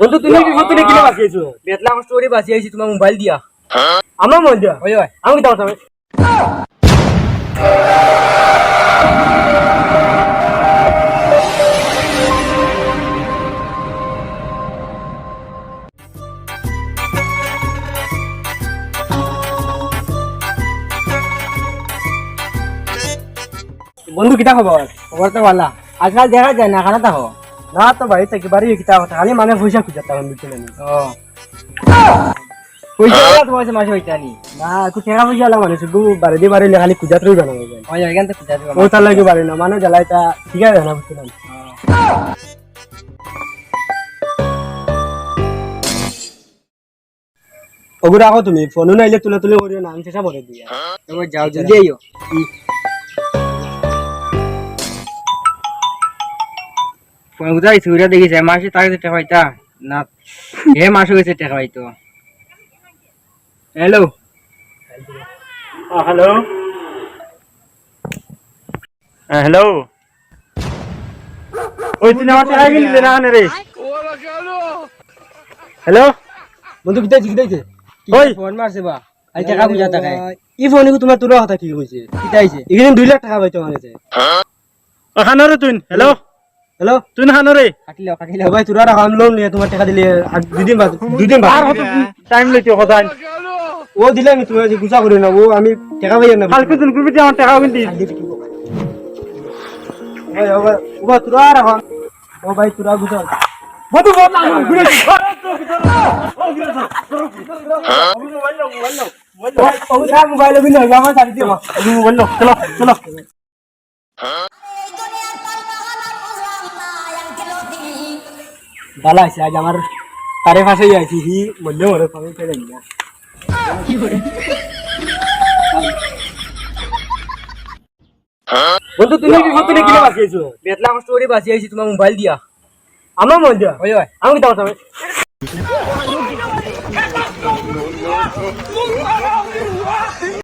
বন্ধু তুমি কি তুমি কিনে বাঁচিয়েছো বেতলা আমার স্টোরি বাঁচি আইছি তোমার মোবাইল দিয়া। আমার মন দিয়া? ওই ওই। আমি কি তোমার বন্ধু কিটা খবর? খবর তো ভালো। আজকাল দেখা যায় না খানা থাকো না তো বাড়ি থেকে বাড়ি কিটা কথা খালি মানে পয়সা খুঁজে তখন দিতে না ও। পয়সা লাগা তোমার মাসে হইতে আনি। না একটু টাকা পয়সা আলা মানে শুধু বাড়ি দিয়ে বাড়ি খালি খুঁজাত রইবে না ওই এখান থেকে খুঁজা দিবা ও তার লাগে বাড়ি না মানে জ্বালাইটা ঠিক আছে না না ওগুলো রাখো তুমি ফোনও নাইলে তুলে তুলে করিও না আমি চেষ্টা করে দিয়া তোমার যাও জলদি কোথায় সুবিধা দেখিছে মাসে টাকা পাইতা? না হে মাসে গেছে টাকা পাইতো। হ্যালো? হ্যালো? হ্যালো? ওই সিনেমা টাকা কিনলে না রে। হ্যালো? বন্ধু জিগদাইছে ওই। ফোন মারছে বা? আই টাকা বুঝা টাকা। ই ফোন তোমার তোর কথা কি কইছে? কিতা আইছে? এখানে দুই লাখ টাকা পাইতো মানে হানরে তুই হ্যালো? হ্যালো তুই হানরে কাটিলে কাটিলে ভাই তোরা আমি লোন নিয়ে তোমার টাকা দিলে আর দুদিন বাদ দুদিন বাদ আর কত টাইম লইতে কথা ও দিলে আমি তোমার গুছা করি না ও আমি টাকা পাই না কালকে দিন করবি আমার টাকা কিন্তু ভাই ও ভাই ও ভাই তোরা রাখো ও ভাই তোরা গুছা বন্ধু বহুত না ঘুরে মোবাইল বিন আমার সাথে দিও মোবাইল চলো চলো ভালো আছে আজ আমার তারে ফাঁসে আইছি হি মূল্য মরে পাবে ফেলে না বন্ধু, তুমি কি তুমি কিনে বাঁচিয়েছো বেতলা আমার স্টোরি বাঁচি আইছি, তোমার মোবাইল দিয়া। আমার মন দিয়া? ওই আমি কি তোমার